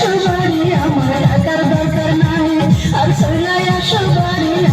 সবারই আমার টাকার দরকার নাই। আর সইলাইয়া সবারই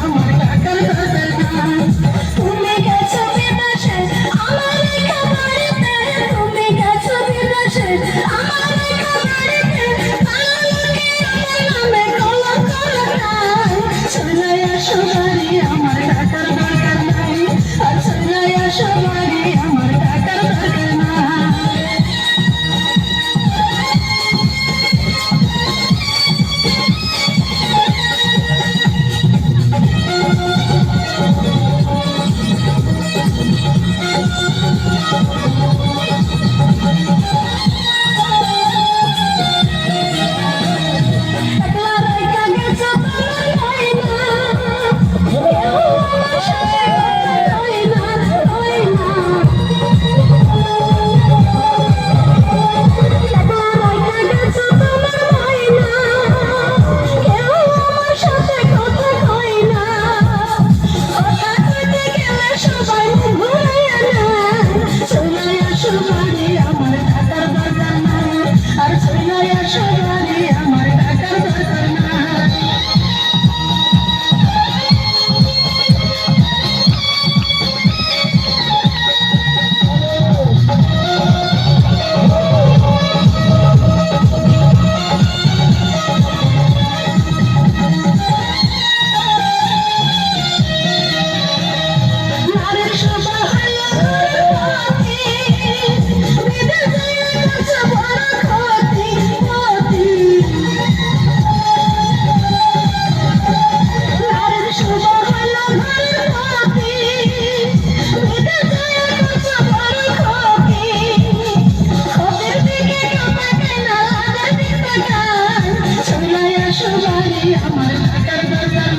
সবারই আমার টাকার দরকার